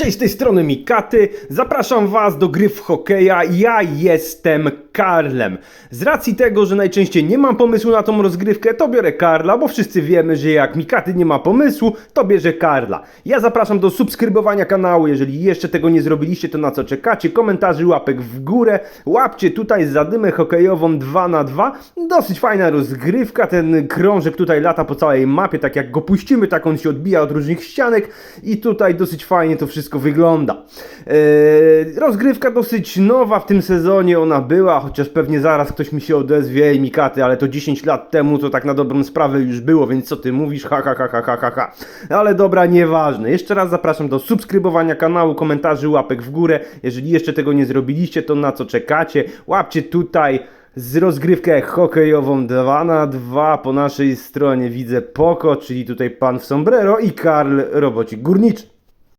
Cześć, z tej strony Mikaty. Zapraszam Was do gry w hokeja. Ja jestem Karlem. Z racji tego, że najczęściej nie mam pomysłu na tą rozgrywkę, to biorę Karla, bo wszyscy wiemy, że jak Mikaty nie ma pomysłu, to bierze Karla. Ja zapraszam do subskrybowania kanału. Jeżeli jeszcze tego nie zrobiliście, to na co czekacie? Komentarzy, łapek w górę. Łapcie tutaj zadymę hokejową 2 na 2 Dosyć fajna rozgrywka. Ten krążek tutaj lata po całej mapie. Tak jak go puścimy, tak on się odbija od różnych ścianek. I tutaj dosyć fajnie to wszystko wygląda. Eee, rozgrywka dosyć nowa w tym sezonie ona była, chociaż pewnie zaraz ktoś mi się odezwie, ej Mikaty, ale to 10 lat temu to tak na dobrą sprawę już było, więc co ty mówisz? Ha, ha, ha, ha, ha, ha, ha. Ale dobra, nieważne. Jeszcze raz zapraszam do subskrybowania kanału, komentarzy, łapek w górę. Jeżeli jeszcze tego nie zrobiliście, to na co czekacie? Łapcie tutaj z rozgrywkę hokejową 2 na 2 po naszej stronie widzę Poko, czyli tutaj pan w sombrero i Karl Robocik Górniczy.